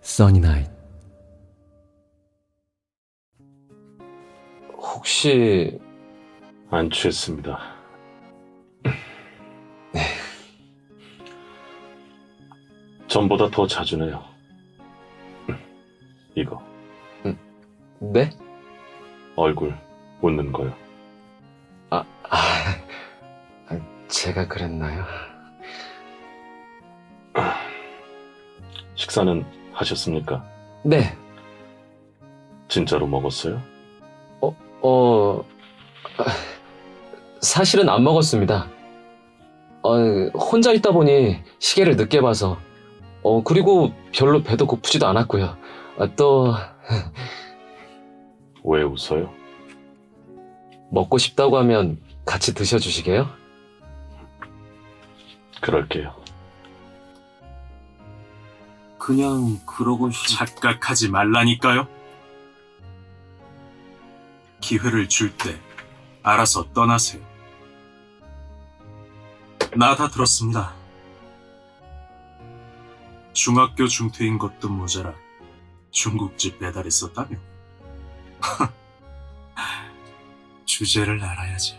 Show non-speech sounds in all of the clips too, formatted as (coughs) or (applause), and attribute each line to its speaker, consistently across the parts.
Speaker 1: 써니나잇 혹시
Speaker 2: 안 취했습니다. (laughs) 전보다 더 자주 내요. 이거
Speaker 1: 네?
Speaker 2: 얼굴 웃는 거요.
Speaker 1: 아, 아, 아, 제가 그랬나요?
Speaker 2: 식사는 하셨습니까?
Speaker 1: 네,
Speaker 2: 진짜로 먹었어요?
Speaker 1: 어, 아, 사실은 안 먹었습니다. 어, 혼자 있다 보니 시계를 늦게 봐서, 어, 그리고 별로 배도 고프지도 않았고요. 아, 또, (laughs)
Speaker 2: 왜 웃어요?
Speaker 1: 먹고 싶다고 하면 같이 드셔주시게요?
Speaker 2: 그럴게요.
Speaker 3: 그냥 그러고 싶...
Speaker 4: 착각하지 말라니까요. 기회를 줄 때 알아서 떠나세요. 나 다 들었습니다. 중학교 중퇴인 것도 모자라 중국집 배달했었다며. (laughs) 주제를 알아야지.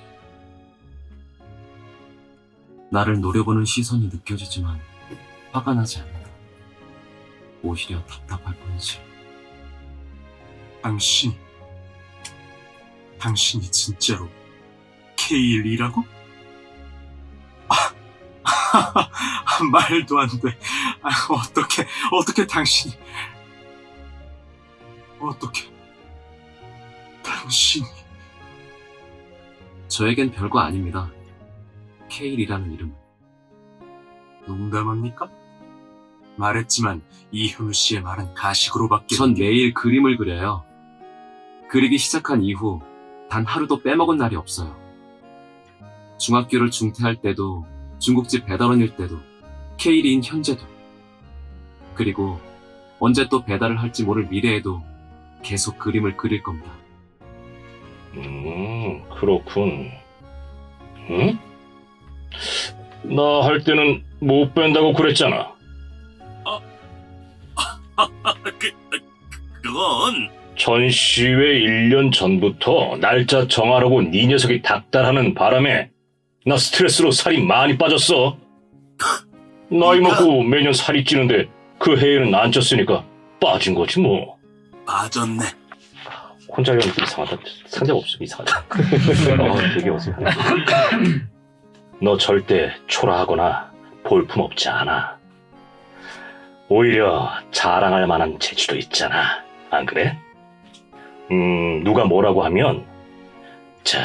Speaker 3: 나를 노려보는 시선이 느껴지지만 화가 나지 않는다. 오히려 답답할 뿐이지.
Speaker 4: 당신, 당신이 진짜로 K1이라고? 아, 말도 안 돼. 아, 어떻게, 어떻게 당신이, 어떻게, 당신이,
Speaker 3: 저에겐 별거 아닙니다. 케일이라는 이름.
Speaker 4: 농담합니까? 말했지만 이현우 씨의 말은 가식으로밖에
Speaker 3: 전 매일 그림을 그려요. 그리기 시작한 이후 단 하루도 빼먹은 날이 없어요. 중학교를 중퇴할 때도 중국집 배달원일 때도 케일인 현재도 그리고 언제 또 배달을 할지 모를 미래에도 계속 그림을 그릴 겁니다.
Speaker 2: 음, 그렇군. 응? 나 할 때는 못 뺀다고 그랬잖아.
Speaker 4: 그, 그건
Speaker 2: 전시회 1년 전부터 날짜 정하라고 네 녀석이 닥달하는 바람에 나 스트레스로 살이 많이 빠졌어. 나이 먹고 매년 살이 찌는데 그 해에는 안 쪘으니까 빠진 거지 뭐.
Speaker 4: 빠졌네.
Speaker 2: 혼자 하면 이상하다. 상대가 없으면 이상하다. 어, 되게 어색하네. 너 절대 초라하거나 볼품 없지 않아. 오히려 자랑할 만한 재주도 있잖아. 안 그래? 음, 누가 뭐라고 하면, 자,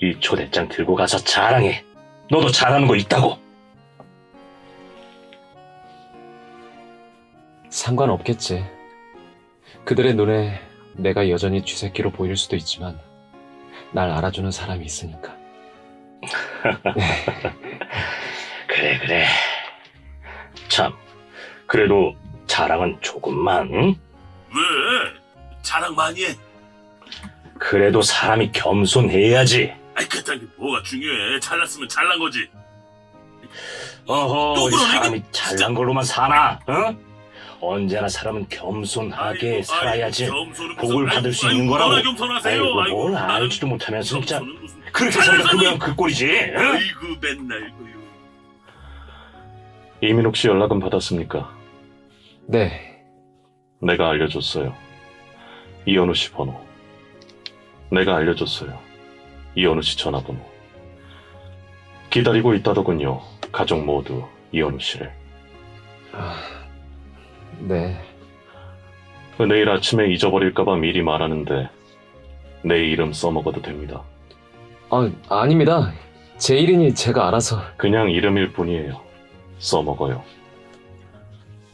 Speaker 2: 이 초대장 들고 가서 자랑해. 너도 잘하는 거 있다고.
Speaker 1: 상관없겠지. 그들의 눈에 내가 여전히 쥐새끼로 보일 수도 있지만, 날 알아주는 사람이 있으니까. (laughs)
Speaker 2: 그래, 그래. 참, 그래도 자랑은 조금만, 응?
Speaker 4: 왜? 자랑 많이 해.
Speaker 2: 그래도 사람이 겸손해야지.
Speaker 4: 아이 그딴 게 뭐가 중요해. 잘났으면 잘난 거지.
Speaker 2: 어허,
Speaker 4: 또 그러네,
Speaker 2: 사람이
Speaker 4: 이거.
Speaker 2: 잘난 걸로만 사나? 응? 언제나 사람은 겸손하게
Speaker 4: 아이고,
Speaker 2: 살아야지.
Speaker 4: 아이고, 겸손은
Speaker 2: 복을
Speaker 4: 무슨-
Speaker 2: 받을 수
Speaker 4: 아이고,
Speaker 2: 있는 거라고.
Speaker 4: 얼마나 겸손하세요.
Speaker 2: 아이고, 뭘
Speaker 4: 아이고, 나는
Speaker 2: 알지도 못하면서 진짜.
Speaker 4: 겸손은 무슨-
Speaker 2: 그렇게 그
Speaker 4: 잘나니?
Speaker 2: 모양 그 꼴이지. 응?
Speaker 4: 아이고 맨날 그요.
Speaker 2: 이민옥 씨 연락은 받았습니까?
Speaker 1: 네,
Speaker 2: 내가 알려줬어요. 이현우 씨 번호. 내가 알려줬어요. 이현우 씨 전화번호. 기다리고 있다더군요. 가족 모두 이현우 씨를.
Speaker 1: 아, 네.
Speaker 2: 내일 아침에 잊어버릴까봐 미리 말하는데 내 이름 써먹어도 됩니다.
Speaker 1: 아, 아닙니다. 제 일이니 제가 알아서.
Speaker 2: 그냥 이름일 뿐이에요. 써먹어요.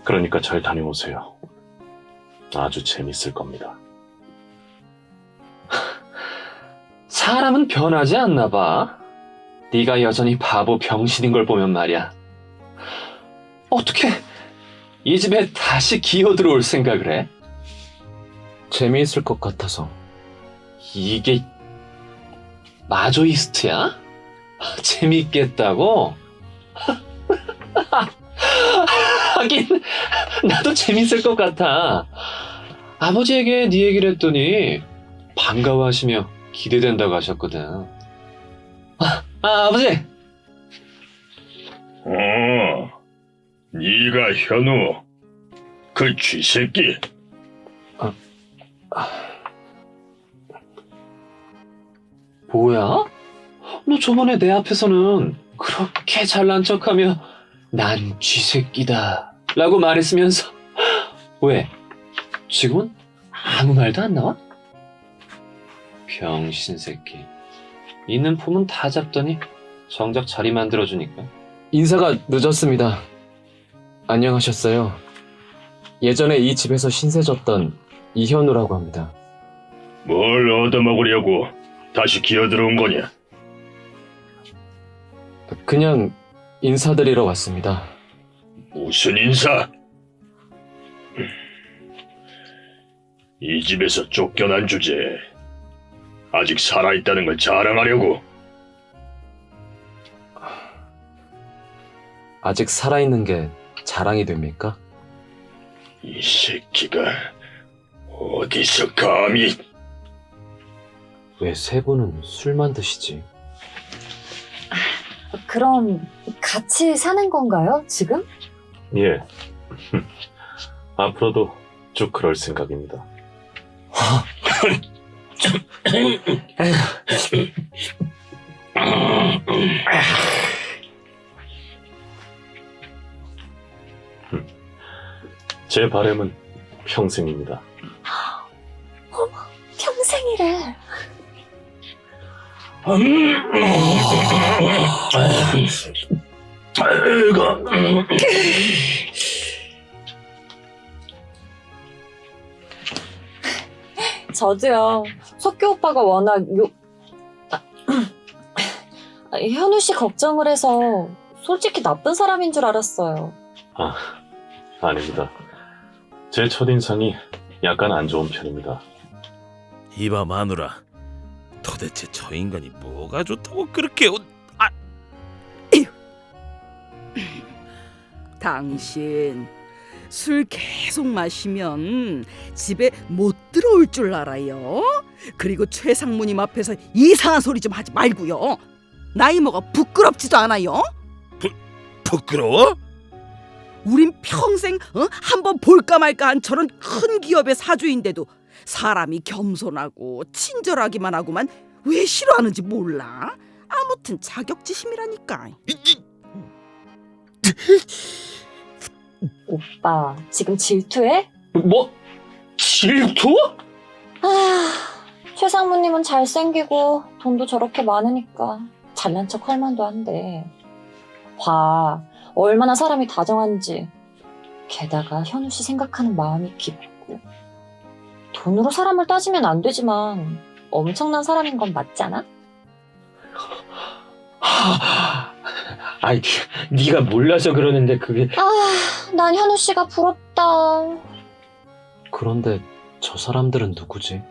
Speaker 2: 그러니까 잘 다녀오세요. 아주 재밌을 겁니다. (laughs)
Speaker 1: 사람은 변하지 않나 봐. 네가 여전히 바보 병신인 걸 보면 말이야. 어떻게 이 집에 다시 기어 들어올 생각을 해? 재미있을 것 같아서. 이게 마조이스트야? (laughs) 재밌겠다고? (laughs) (laughs) 하긴 나도 재밌을 것 같아. 아버지에게 네 얘기를 했더니 반가워하시며 기대된다고 하셨거든. 아, 아 아버지.
Speaker 5: 어, 네가 현우. 그 쥐새끼.
Speaker 1: 뭐야? 너 저번에 내 앞에서는 그렇게 잘난 척하며 난 쥐새끼다 라고 말했으면서 (gasps) 왜? 지금은 아무 말도 안 나와? 병신 새끼 있는 폼은 다 잡더니 정작 자리 만들어주니까 인사가 늦었습니다 안녕하셨어요 예전에 이 집에서 신세졌던 이현우라고 합니다
Speaker 5: 뭘 얻어먹으려고 다시 기어들어온 거냐?
Speaker 1: 그냥 인사드리러 왔습니다.
Speaker 5: 무슨 인사? 이 집에서 쫓겨난 주제 아직 살아있다는 걸 자랑하려고
Speaker 1: 아직 살아있는 게 자랑이 됩니까?
Speaker 5: 이 새끼가 어디서 감히
Speaker 1: 왜 세 분은 술만 드시지?
Speaker 6: 그럼 같이 사는 건가요, 지금?
Speaker 7: 예. (laughs) 앞으로도 쭉 그럴 생각입니다. (laughs) 제 바램은 평생입니다.
Speaker 6: 평생이래. 저도요. 석규 오빠가 워낙 요... 아, 아, 현우 씨 걱정을 해서 솔직히 나쁜 사람인 줄 알았어요.
Speaker 7: 아, 아닙니다. 제 첫인상이 약간 안 좋은 편입니다.
Speaker 8: 이봐 마누라 도대체 저 인간이 뭐가 좋다고 그렇게 온... 아 (coughs)
Speaker 9: 당신 술 계속 마시면 집에 못 들어올 줄 알아요. 그리고 최상무님 앞에서 이상한 소리 좀 하지 말고요. 나이 먹어 부끄럽지도 않아요.
Speaker 8: 부끄러워?
Speaker 9: 우린 평생 어? 한번 볼까 말까 한 저런 큰 기업의 사주인데도 사람이 겸손하고 친절하기만 하고만 왜 싫어하는지 몰라? 아무튼 자격지심이라니까.
Speaker 6: 오빠, 지금 질투해?
Speaker 1: 뭐? 질투?
Speaker 6: 아, 최 상무님은 잘생기고 돈도 저렇게 많으니까 잘난 척 할 만도 한데. 봐, 얼마나 사람이 다정한지. 게다가 현우 씨 생각하는 마음이 깊고. 돈으로 사람을 따지면 안 되지만 엄청난 사람인 건 맞잖아?
Speaker 1: 하, 아이, 네- 네가 몰라서 그러는데 그게
Speaker 6: 아, 난 현우 씨가 부럽다.
Speaker 1: 그런데 저 사람들은 누구지?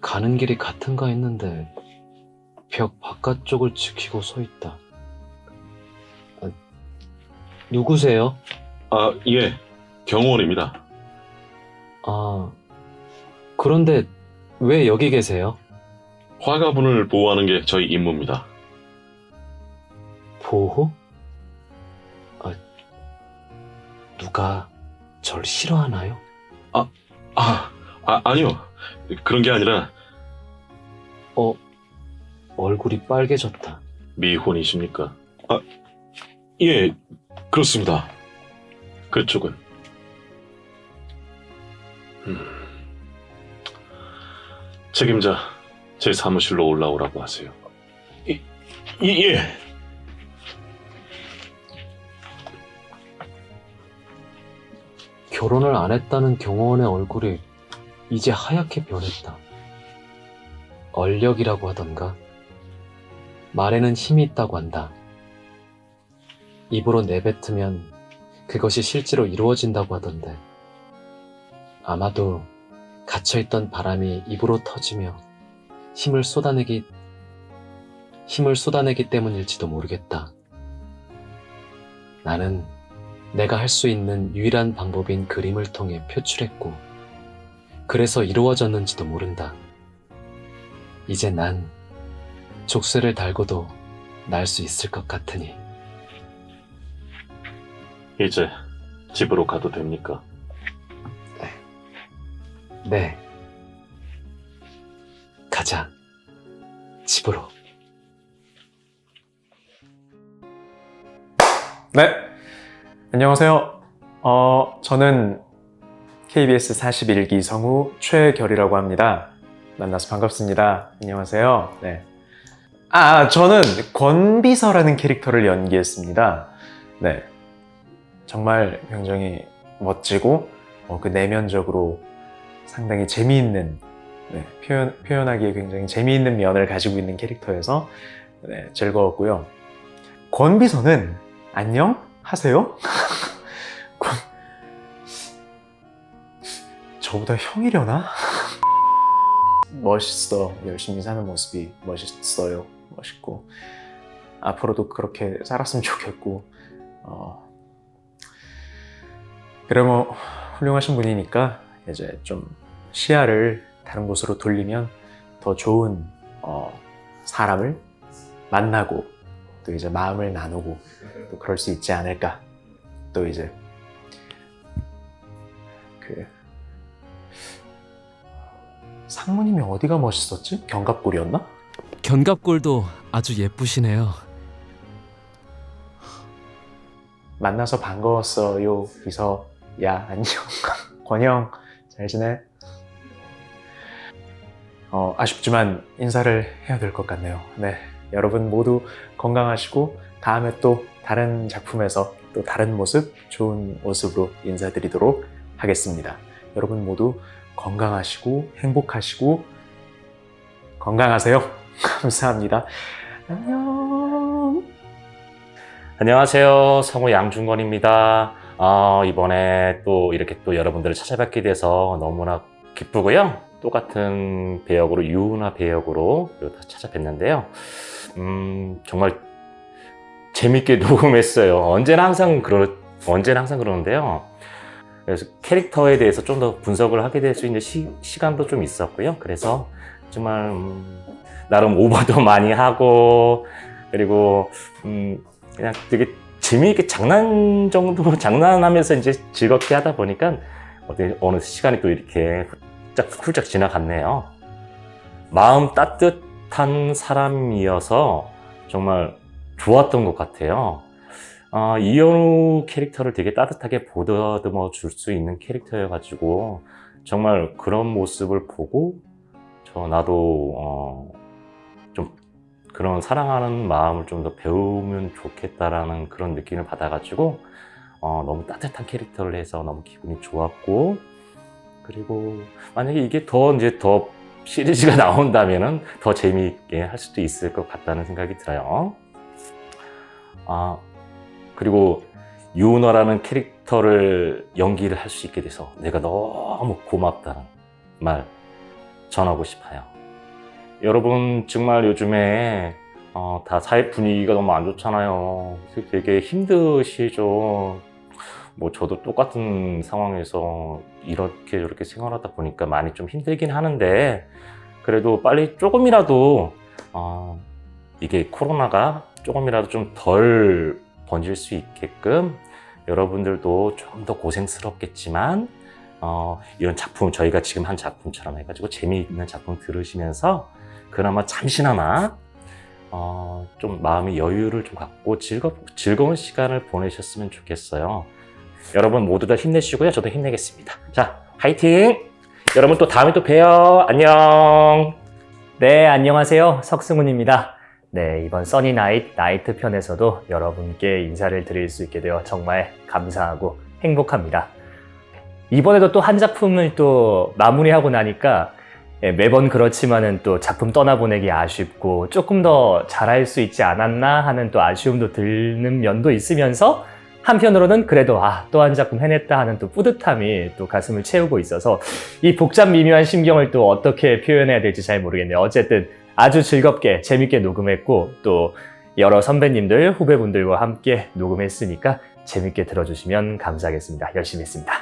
Speaker 1: 가는 길이 같은가 했는데 벽 바깥쪽을 지키고 서 있다. 아, 누구세요?
Speaker 7: 아, 예. 경호원입니다.
Speaker 1: 아, 그런데 왜 여기 계세요?
Speaker 7: 화가분을 보호하는 게 저희 임무입니다.
Speaker 1: 보호? 아, 누가 절 싫어하나요?
Speaker 7: 아, 아, 아니요. 그런 게 아니라
Speaker 1: 어, 얼굴이 빨개졌다.
Speaker 7: 미혼이십니까? 아, 예, 그렇습니다. 그쪽은? 음, 책임자, 제 사무실로 올라오라고 하세요.
Speaker 5: 예, 예.
Speaker 1: 결혼을 안 했다는 경호원의 얼굴이 이제 하얗게 변했다. 얼력이라고 하던가. 말에는 힘이 있다고 한다. 입으로 내뱉으면 그것이 실제로 이루어진다고 하던데. 아마도 갇혀있던 바람이 입으로 터지며 힘을 쏟아내기, 힘을 쏟아내기 때문일지도 모르겠다. 나는 내가 할 수 있는 유일한 방법인 그림을 통해 표출했고, 그래서 이루어졌는지도 모른다. 이제 난 족쇄를 달고도 날 수 있을 것 같으니.
Speaker 2: 이제 집으로 가도 됩니까?
Speaker 1: 네. 가자. 집으로.
Speaker 10: 네. 안녕하세요. 어, 저는 KBS 41기 성우 최결이라고 합니다. 만나서 반갑습니다. 안녕하세요. 네. 아, 저는 권비서라는 캐릭터를 연기했습니다. 네. 정말 굉장히 멋지고, 어, 그 내면적으로 상당히 재미있는, 네, 표현, 표현하기에 굉장히 재미있는 면을 가지고 있는 캐릭터여서, 네, 즐거웠고요. 권비서는 안녕? 하세요? (laughs) 권... 저보다 형이려나? (laughs) 멋있어. 열심히 사는 모습이 멋있어요. 멋있고. 앞으로도 그렇게 살았으면 좋겠고. 어... 뭐 훌륭하신 분이니까 이제 좀 시야를 다른 곳으로 돌리면 더 좋은 어, 사람을 만나고 또 이제 마음을 나누고 또 그럴 수 있지 않을까. 또 이제 그 상무님이 어디가 멋있었지? 견갑골이었나?
Speaker 11: 견갑골도 아주 예쁘시네요.
Speaker 10: 만나서 반가웠어요. 비서 야 안녕. (laughs) 권형 잘 지내? 어, 아쉽지만 인사를 해야 될 것 같네요. 네, 여러분 모두 건강하시고 다음에 또 다른 작품에서 또 다른 모습, 좋은 모습으로 인사드리도록 하겠습니다. 여러분 모두 건강하시고 행복하시고 건강하세요. (laughs) 감사합니다. 안녕.
Speaker 2: 안녕하세요. 성우 양준건입니다. 어, 이번에 또 이렇게 또 여러분들을 찾아뵙게 돼서 너무나 기쁘고요. 똑같은 배역으로, 유은아 배역으로 찾아뵀는데요. 음, 정말 재밌게 (laughs) 녹음했어요. 언제나 항상 그러, 언제나 항상 그러는데요. 그래서 캐릭터에 대해서 좀 더 분석을 하게 될 수 있는 시, 시간도 좀 있었고요. 그래서 정말, 음, 나름 오버도 (laughs) 많이 하고, 그리고, 음, 그냥 되게 재미있게 장난 정도, (laughs) 장난하면서 이제 즐겁게 하다 보니까 어느 시간이 또 이렇게 훌쩍, 지나갔네요. 마음 따뜻한 사람이어서 정말 좋았던 것 같아요. 어, 이현우 캐릭터를 되게 따뜻하게 보다듬어 줄 수 있는 캐릭터여가지고 정말 그런 모습을 보고 저 나도 어, 좀 그런 사랑하는 마음을 좀 더 배우면 좋겠다라는 그런 느낌을 받아가지고 어, 너무 따뜻한 캐릭터를 해서 너무 기분이 좋았고 그리고 만약에 이게 더 이제 더 시리즈가 (laughs) 나온다면은 더 재미있게 할 수도 있을 것 같다는 생각이 들어요. 아 그리고 유은화라는 캐릭터를 연기를 할 수 있게 돼서 내가 너무 고맙다는 말 전하고 싶어요. 여러분 정말 요즘에 어, 다 사회 분위기가 너무 안 좋잖아요. 되게 힘드시죠. 뭐 저도 똑같은 상황에서 이렇게 저렇게 생활하다 보니까 많이 좀 힘들긴 하는데 그래도 빨리 조금이라도 어, 이게 코로나가 조금이라도 좀 덜 번질 수 있게끔 여러분들도 좀 더 고생스럽겠지만 어, 이런 작품 저희가 지금 한 작품처럼 해가지고 재미있는 작품 들으시면서 그나마 잠시나마 어, 좀 마음의 여유를 좀 갖고 즐거, 즐거운 시간을 보내셨으면 좋겠어요. 여러분 모두 다 힘내시고요. 저도 힘내겠습니다. 자, 화이팅! 여러분 또 다음에 또 봬요. 안녕!
Speaker 12: 네, 안녕하세요. 석승훈입니다. 네, 이번 써니나잇 나이트 편에서도 여러분께 인사를 드릴 수 있게 되어 정말 감사하고 행복합니다. 이번에도 또 한 작품을 또 마무리하고 나니까 예, 매번 그렇지만은 또 작품 떠나보내기 아쉽고 조금 더 잘할 수 있지 않았나 하는 또 아쉬움도 드는 면도 있으면서 한편으로는 그래도 아, 또 한 작품 해냈다 하는 또 뿌듯함이 또 가슴을 채우고 있어서 이 복잡 미묘한 심경을 또 어떻게 표현해야 될지 잘 모르겠네요. 어쨌든 아주 즐겁게 재밌게 녹음했고 또 여러 선배님들, 후배분들과 함께 녹음했으니까 재밌게 들어주시면 감사하겠습니다. 열심히 했습니다.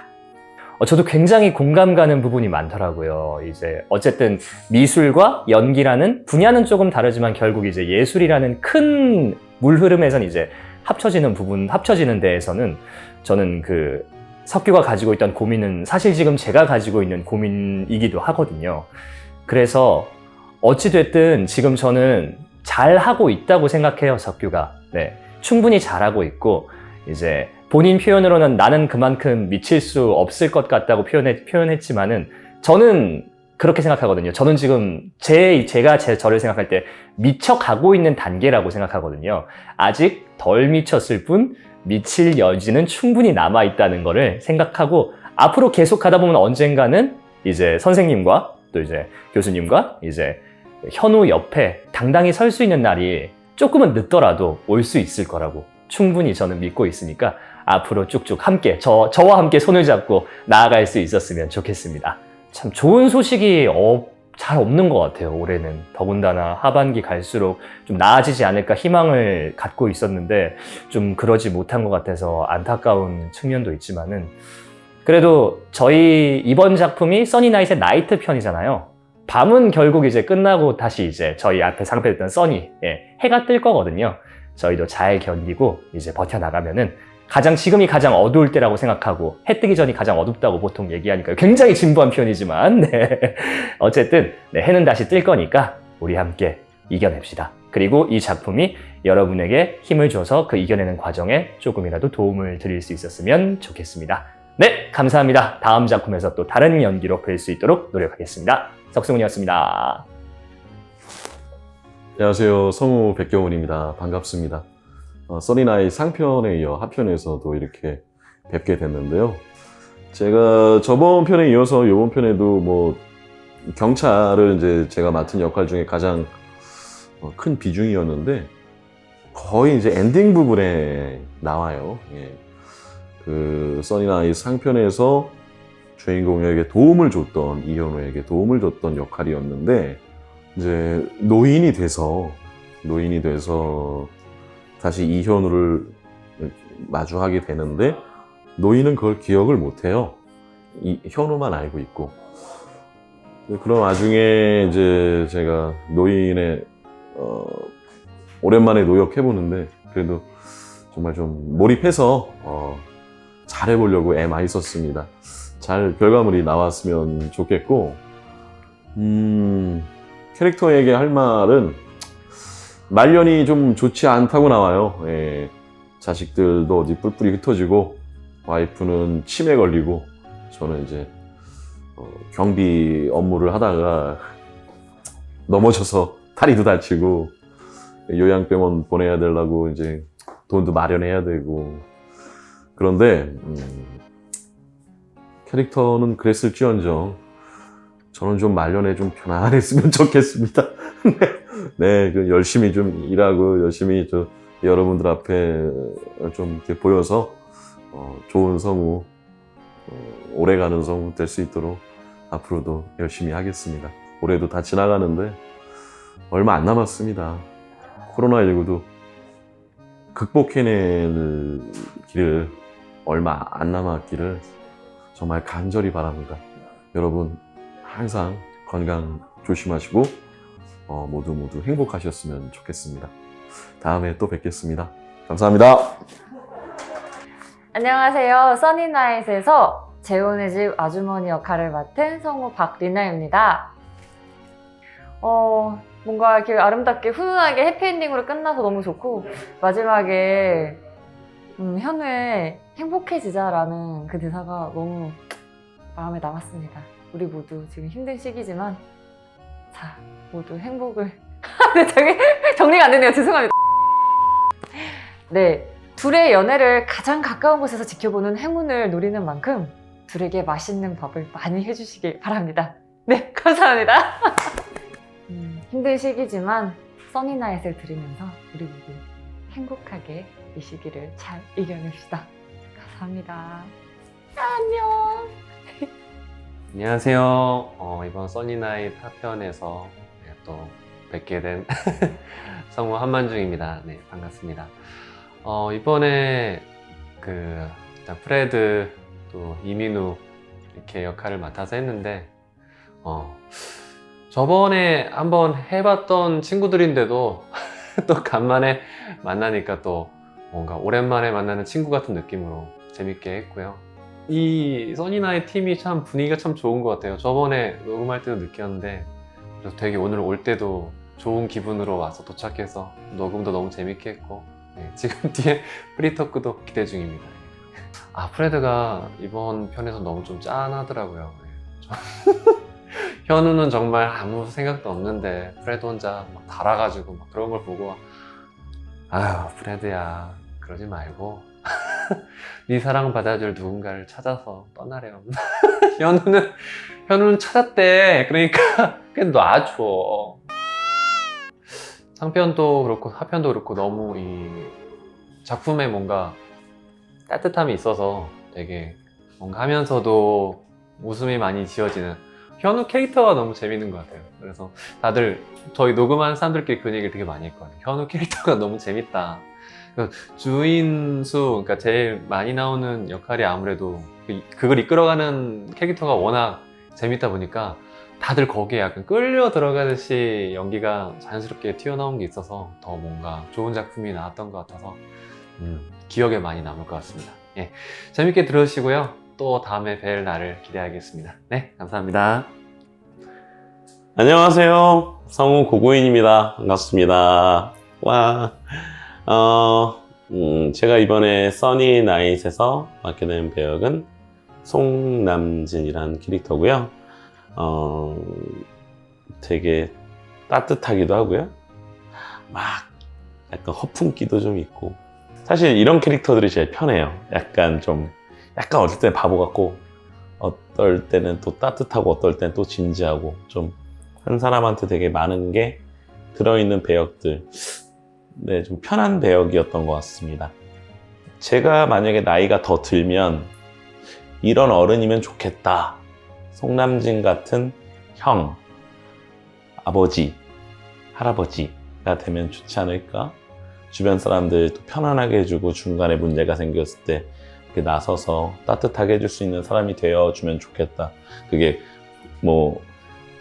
Speaker 12: 어, 저도 굉장히 공감 가는 부분이 많더라고요. 이제 어쨌든 미술과 연기라는 분야는 조금 다르지만 결국 이제 예술이라는 큰 물흐름에선 이제 합쳐지는 부분, 합쳐지는 데에서는 저는 그 석규가 가지고 있던 고민은 사실 지금 제가 가지고 있는 고민이기도 하거든요. 그래서 어찌됐든 지금 저는 잘 하고 있다고 생각해요, 석규가. 네. 충분히 잘하고 있고, 이제 본인 표현으로는 나는 그만큼 미칠 수 없을 것 같다고 표현했, 표현했지만은 저는 그렇게 생각하거든요. 저는 지금 제, 제가 제, 저를 생각할 때 미쳐가고 있는 단계라고 생각하거든요. 아직 덜 미쳤을 뿐 미칠 여지는 충분히 남아있다는 거를 생각하고 앞으로 계속 가다 보면 언젠가는 이제 선생님과 또 이제 교수님과 이제 현우 옆에 당당히 설 수 있는 날이 조금은 늦더라도 올 수 있을 거라고 충분히 저는 믿고 있으니까 앞으로 쭉쭉 함께 저, 저와 함께 손을 잡고 나아갈 수 있었으면 좋겠습니다. 참 좋은 소식이 어, 잘 없는 것 같아요, 올해는. 더군다나 하반기 갈수록 좀 나아지지 않을까 희망을 갖고 있었는데 좀 그러지 못한 것 같아서 안타까운 측면도 있지만은 그래도 저희 이번 작품이 써니나잇의 나이트 편이잖아요. 밤은 결국 이제 끝나고 다시 이제 저희 앞에 상패했던 써니, 예, 해가 뜰 거거든요. 저희도 잘 견디고 이제 버텨나가면은 가장 지금이 가장 어두울 때라고 생각하고 해 뜨기 전이 가장 어둡다고 보통 얘기하니까 굉장히 진부한 표현이지만 (laughs) 네. 어쨌든 네, 해는 다시 뜰 거니까 우리 함께 이겨냅시다. 그리고 이 작품이 여러분에게 힘을 줘서 그 이겨내는 과정에 조금이라도 도움을 드릴 수 있었으면 좋겠습니다. 네, 감사합니다. 다음 작품에서 또 다른 연기로 뵐 수 있도록 노력하겠습니다. 석승훈이었습니다.
Speaker 13: 안녕하세요. 성우 백경훈입니다. 반갑습니다. 어, 써니나이 상편에 이어 하편에서도 이렇게 뵙게 됐는데요. 제가 저번 편에 이어서 이번 편에도 뭐 경찰을 이제 제가 맡은 역할 중에 가장 어, 큰 비중이었는데 거의 이제 엔딩 부분에 나와요. 예. 그 써니나이 상편에서 주인공에게 도움을 줬던 이현우에게 도움을 줬던 역할이었는데 이제 노인이 돼서 노인이 돼서 다시 이현우를 마주하게 되는데 노인은 그걸 기억을 못해요. 이 현우만 알고 있고 그런 와중에 이제 제가 노인의 어, 오랜만에 노력해 보는데 그래도 정말 좀 몰입해서 어, 잘해보려고 애 많이 썼습니다. 잘 결과물이 나왔으면 좋겠고 음, 캐릭터에게 할 말은 말년이 좀 좋지 않다고 나와요. 예, 자식들도 어디 뿔뿔이 흩어지고 와이프는 치매 걸리고 저는 이제 어, 경비 업무를 하다가 넘어져서 다리도 다치고 요양병원 보내야 되려고 이제 돈도 마련해야 되고 그런데 음, 캐릭터는 그랬을지언정 저는 좀 말년에 좀 편안했으면 (laughs) 좋겠습니다. (laughs) 네, 그 열심히 좀 일하고 열심히 저 여러분들 앞에 좀 이렇게 보여서 어, 좋은 성우, 어, 오래가는 성우 될 수 있도록 앞으로도 열심히 하겠습니다. 올해도 다 지나가는데 얼마 안 남았습니다. 코로나19도 극복해낼 길을 얼마 안 남았기를 정말 간절히 바랍니다. 여러분 항상 건강 조심하시고 어, 모두 모두 행복하셨으면 좋겠습니다. 다음에 또 뵙겠습니다. 감사합니다.
Speaker 14: 안녕하세요. 써니나잇에서 재혼의 집 아주머니 역할을 맡은 성우 박리나입니다. 어, 뭔가 이렇게 아름답게 훈훈하게 해피엔딩으로 끝나서 너무 좋고 마지막에 음, 현우의 행복해지자라는 그 대사가 너무 마음에 남았습니다. 우리 모두 지금 힘든 시기지만 자 모두 행복을 (laughs) 네, 정리가 안 되네요. 죄송합니다. 네 둘의 연애를 가장 가까운 곳에서 지켜보는 행운을 노리는 만큼 둘에게 맛있는 밥을 많이 해주시길 바랍니다. 네 (laughs) 감사합니다. 음, 힘든 시기지만 써니나잇을 들으면서 우리 모두 행복하게 이 시기를 잘 이겨냅시다. 감사합니다. 안녕.
Speaker 15: 안녕하세요. 어, 이번 써니나잇 하편에서 네, 또 뵙게 된 (laughs) 성우 한만중입니다. 네, 반갑습니다. 어, 이번에 그 프레드 또 이민우 이렇게 역할을 맡아서 했는데 어 저번에 한번 해봤던 친구들인데도 (laughs) 또 간만에 만나니까 또 뭔가 오랜만에 만나는 친구 같은 느낌으로 재밌게 했고요. 이 써니나의 팀이 참 분위기가 참 좋은 것 같아요. 저번에 녹음할 때도 느꼈는데 되게 오늘 올 때도 좋은 기분으로 와서 도착해서 녹음도 너무 재밌게 했고 네, 지금 (laughs) 뒤에 프리토크도 기대 중입니다. 아 프레드가 이번 편에서 너무 좀 짠하더라고요. 네, 좀- (laughs) 현우는 정말 아무 생각도 없는데 프레드 혼자 막 달아가지고 막 그런 걸 보고 아유 프레드야 그러지 말고 (laughs) 네 사랑 받아줄 누군가를 찾아서 떠나렴. (laughs) 현우는 현우는 찾았대. 그러니까 (laughs) 그냥 놔줘. 상편도 그렇고 하편도 그렇고 너무 이 작품에 뭔가 따뜻함이 있어서 되게 뭔가 하면서도 웃음이 많이 지어지는 현우 캐릭터가 너무 재밌는 것 같아요. 그래서 다들 저희 녹음하는 사람들끼리 그 얘기를 되게 많이 했거든요. 현우 캐릭터가 너무 재밌다. 그 주인수, 그러니까 제일 많이 나오는 역할이 아무래도 그- 그걸 이끌어가는 캐릭터가 워낙 재밌다 보니까 다들 거기에 약간 끌려 들어가듯이 연기가 자연스럽게 튀어나온 게 있어서 더 뭔가 좋은 작품이 나왔던 것 같아서 음, 기억에 많이 남을 것 같습니다. 예, 재밌게 들으시고요. 또 다음에 뵐 날을 기대하겠습니다. 네, 감사합니다.
Speaker 16: 안녕하세요. 성우 고고인입니다. 반갑습니다. 와, 어, 음, 제가 이번에 써니 나잇에서 맡게 된 배역은 송남진이라는 캐릭터고요. 어, 되게 따뜻하기도 하고요. 막 약간 허풍기도 좀 있고. 사실 이런 캐릭터들이 제일 편해요. 약간 좀, 약간 어떨 때 바보 같고, 어떨 때는 또 따뜻하고, 어떨 때는 또 진지하고, 좀 한 사람한테 되게 많은 게 들어있는 배역들. 네, 좀 편한 배역이었던 것 같습니다. 제가 만약에 나이가 더 들면 이런 어른이면 좋겠다. 송남진 같은 형, 아버지, 할아버지가 되면 좋지 않을까? 주변 사람들도 편안하게 해주고 중간에 문제가 생겼을 때 나서서 따뜻하게 해줄 수 있는 사람이 되어주면 좋겠다. 그게 뭐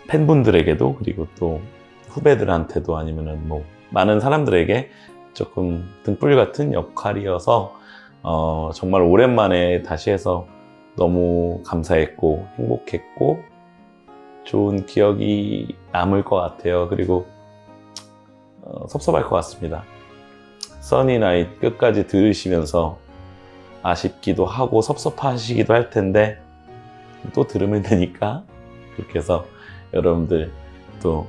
Speaker 16: 팬분들에게도 그리고 또 후배들한테도 아니면은 뭐 많은 사람들에게 조금 등불 같은 역할이어서 어, 정말 오랜만에 다시 해서 너무 감사했고 행복했고 좋은 기억이 남을 것 같아요. 그리고 어, 섭섭할 것 같습니다. 써니나잇 끝까지 들으시면서 아쉽기도 하고 섭섭하시기도 할 텐데 또 들으면 되니까 그렇게 해서 여러분들 또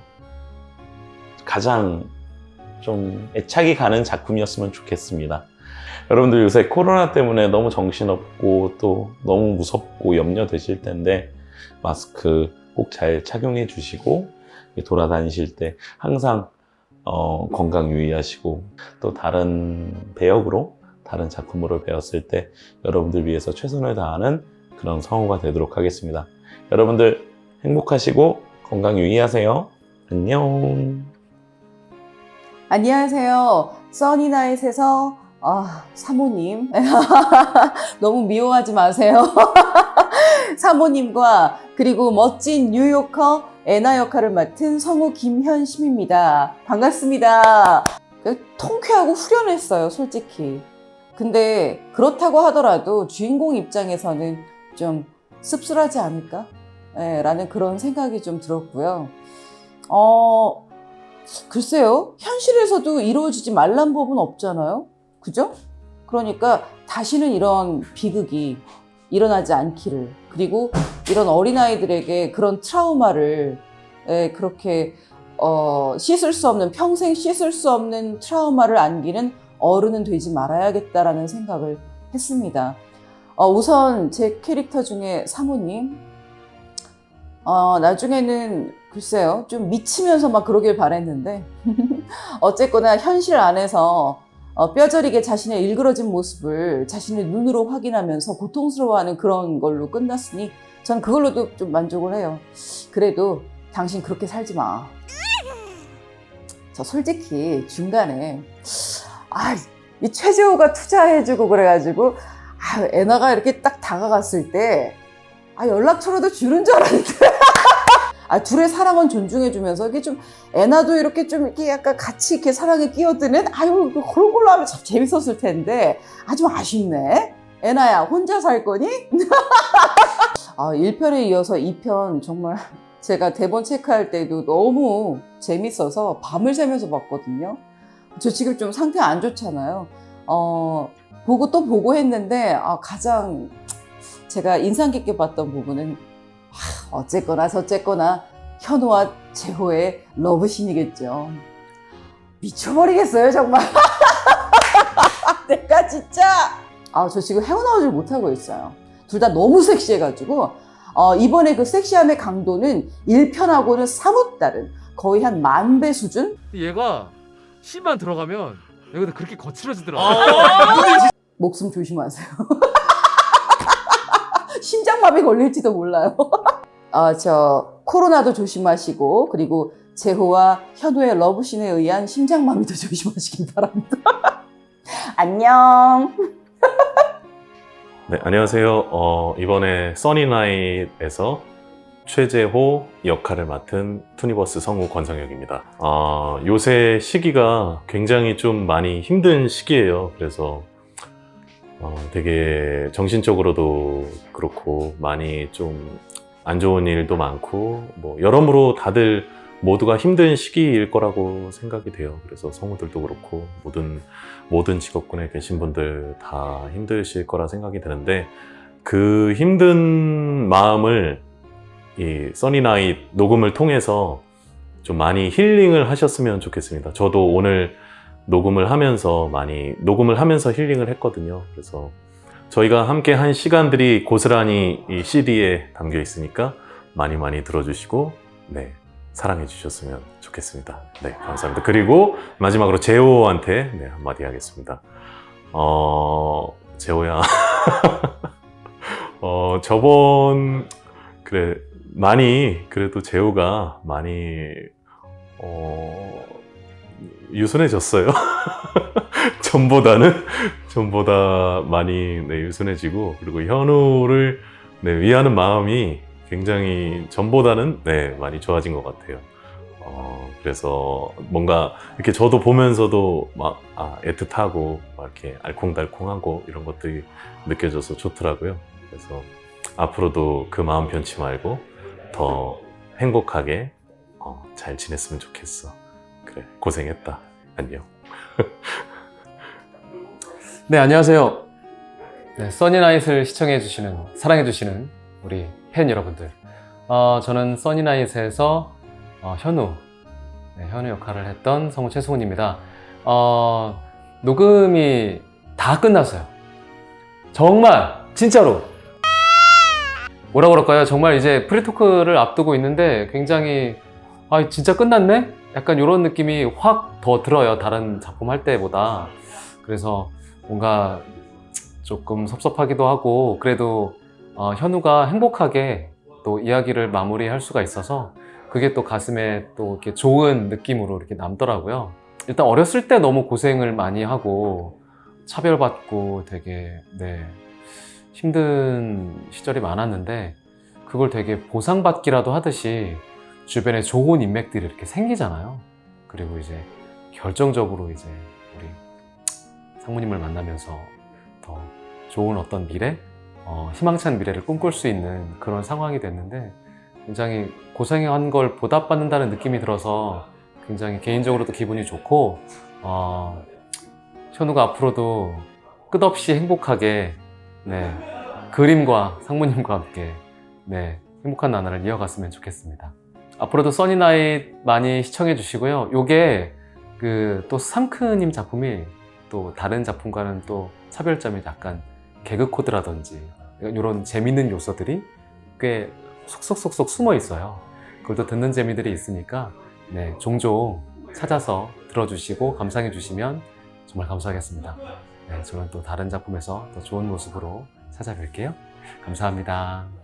Speaker 16: 가장 좀 애착이 가는 작품이었으면 좋겠습니다. 여러분들 요새 코로나 때문에 너무 정신없고 또 너무 무섭고 염려되실 텐데 마스크 꼭 잘 착용해 주시고 돌아다니실 때 항상 어, 건강 유의하시고 또 다른 배역으로 다른 작품으로 배웠을 때 여러분들 위해서 최선을 다하는 그런 성우가 되도록 하겠습니다. 여러분들 행복하시고 건강 유의하세요. 안녕.
Speaker 9: 안녕하세요. 써니나잇에서 아, 사모님 (laughs) 너무 미워하지 마세요. (laughs) 사모님과 그리고 멋진 뉴요커 애나 역할을 맡은 성우 김현심입니다. 반갑습니다. 통쾌하고 후련했어요, 솔직히. 근데 그렇다고 하더라도 주인공 입장에서는 좀 씁쓸하지 않을까? 예, 라는 그런 생각이 좀 들었고요. 어, 글쎄요. 현실에서도 이루어지지 말란 법은 없잖아요. 그죠? 그러니까 다시는 이런 비극이 일어나지 않기를. 그리고 이런 어린아이들에게 그런 트라우마를 예, 그렇게 어, 씻을 수 없는, 평생 씻을 수 없는 트라우마를 안기는 어른은 되지 말아야겠다라는 생각을 했습니다. 어, 우선 제 캐릭터 중에 사모님, 어, 나중에는 글쎄요, 좀 미치면서 막 그러길 바랬는데, (laughs) 어쨌거나 현실 안에서 어, 뼈저리게 자신의 일그러진 모습을 자신의 눈으로 확인하면서 고통스러워하는 그런 걸로 끝났으니, 전 그걸로도 좀 만족을 해요. 그래도 당신 그렇게 살지 마. 저 솔직히 중간에, 아, 이 최재호가 투자해주고 그래가지고, 아, 애나가 이렇게 딱 다가갔을 때, 아, 연락처라도 주는 줄 알았는데. (laughs) 아, 둘의 사랑은 존중해주면서, 이게 좀, 애나도 이렇게 좀, 이렇게 약간 같이 이렇게 사랑에 끼어드는, 아유, 그 그런 걸로 하면 참 재밌었을 텐데, 아, 좀 아쉽네. 애나야, 혼자 살 거니? (laughs) 아, 1편에 이어서 2편 정말 제가 대본 체크할 때도 너무 재밌어서 밤을 새면서 봤거든요. 저 지금 좀 상태 안 좋잖아요. 어, 보고 또 보고 했는데, 아, 가장 제가 인상 깊게 봤던 부분은, 아, 어쨌거나 저쨌거나 현우와 재호의 러브신이겠죠. 미쳐버리겠어요, 정말. (laughs) 내가 진짜. 아, 저 지금 헤어나오질 못하고 있어요. 둘 다 너무 섹시해가지고, 어, 이번에 그 섹시함의 강도는 1편하고는 사뭇 다른, 거의 한 만 배 수준?
Speaker 17: 얘가 씨만 들어가면 여기다 그렇게 거칠어지더라.
Speaker 9: 목숨 조심하세요. (laughs) 심장마비 걸릴지도 몰라요. (laughs) 아, 저 코로나도 조심하시고 그리고 재호와 현우의 러브신에 의한 심장마비도 (laughs) 조심하시길 바랍니다. (laughs) 안녕.
Speaker 7: 네, 안녕하세요. 어, 이번에 써니나잇에서 최재호 역할을 맡은 투니버스 성우 권성혁입니다. 어, 요새 시기가 굉장히 좀 많이 힘든 시기예요. 그래서 어, 되게 정신적으로도 그렇고 많이 좀 안 좋은 일도 많고 뭐 여러모로 다들 모두가 힘든 시기일 거라고 생각이 돼요. 그래서 성우들도 그렇고 모든 모든 직업군에 계신 분들 다 힘드실 거라 생각이 드는데 그 힘든 마음을 이 써니나잇 녹음을 통해서 좀 많이 힐링을 하셨으면 좋겠습니다. 저도 오늘 녹음을 하면서 많이 녹음을 하면서 힐링을 했거든요. 그래서 저희가 함께 한 시간들이 고스란히 이 CD에 담겨 있으니까 많이 많이 들어주시고 네 사랑해 주셨으면 좋겠습니다. 네 감사합니다. 그리고 마지막으로 재호한테 네, 한마디 하겠습니다. 어 재호야 (laughs) 어 저번 그래 많이 그래도 재호가 많이 어 유순해졌어요. (laughs) 전보다는 전보다 많이 네, 유순해지고 그리고 현우를 네, 위하는 마음이 굉장히 전보다는 네, 많이 좋아진 것 같아요. 어, 그래서 뭔가 이렇게 저도 보면서도 막 아, 애틋하고 막 이렇게 알콩달콩하고 이런 것들이 느껴져서 좋더라고요. 그래서 앞으로도 그 마음 변치 말고 더 행복하게 어, 잘 지냈으면 좋겠어. 그래 고생했다. 안녕. (laughs)
Speaker 18: 네, 안녕하세요. 네, 써니나잇을 시청해주시는, 사랑해주시는 우리 팬 여러분들. 어, 저는 써니나잇에서 어, 현우, 네, 현우 역할을 했던 성우 최승훈입니다. 어, 녹음이 다 끝났어요. 정말, 진짜로. 뭐라 그럴까요? 정말 이제 프리토크를 앞두고 있는데 굉장히, 아, 진짜 끝났네? 약간 이런 느낌이 확 더 들어요. 다른 작품 할 때보다. 그래서 뭔가 조금 섭섭하기도 하고 그래도 어, 현우가 행복하게 또 이야기를 마무리할 수가 있어서 그게 또 가슴에 또 이렇게 좋은 느낌으로 이렇게 남더라고요. 일단 어렸을 때 너무 고생을 많이 하고 차별받고 되게 네 힘든 시절이 많았는데 그걸 되게 보상받기라도 하듯이 주변에 좋은 인맥들이 이렇게 생기잖아요. 그리고 이제 결정적으로 이제 우리 상무님을 만나면서 더 좋은 어떤 미래, 어, 희망찬 미래를 꿈꿀 수 있는 그런 상황이 됐는데 굉장히 고생한 걸 보답받는다는 느낌이 들어서 굉장히 개인적으로도 기분이 좋고 어, 현우가 앞으로도 끝없이 행복하게 네, 그림과 상무님과 함께 네, 행복한 나날을 이어갔으면 좋겠습니다. 앞으로도 써니나잇 많이 시청해 주시고요. 요게 그 또 상크님 작품이 또 다른 작품과는 또 차별점이 약간 개그 코드라든지 이런 재밌는 요소들이 꽤 속속속속 숨어 있어요. 그걸 또 듣는 재미들이 있으니까 네, 종종 찾아서 들어주시고 감상해 주시면 정말 감사하겠습니다. 네, 저는 또 다른 작품에서 더 좋은 모습으로 찾아뵐게요. 감사합니다.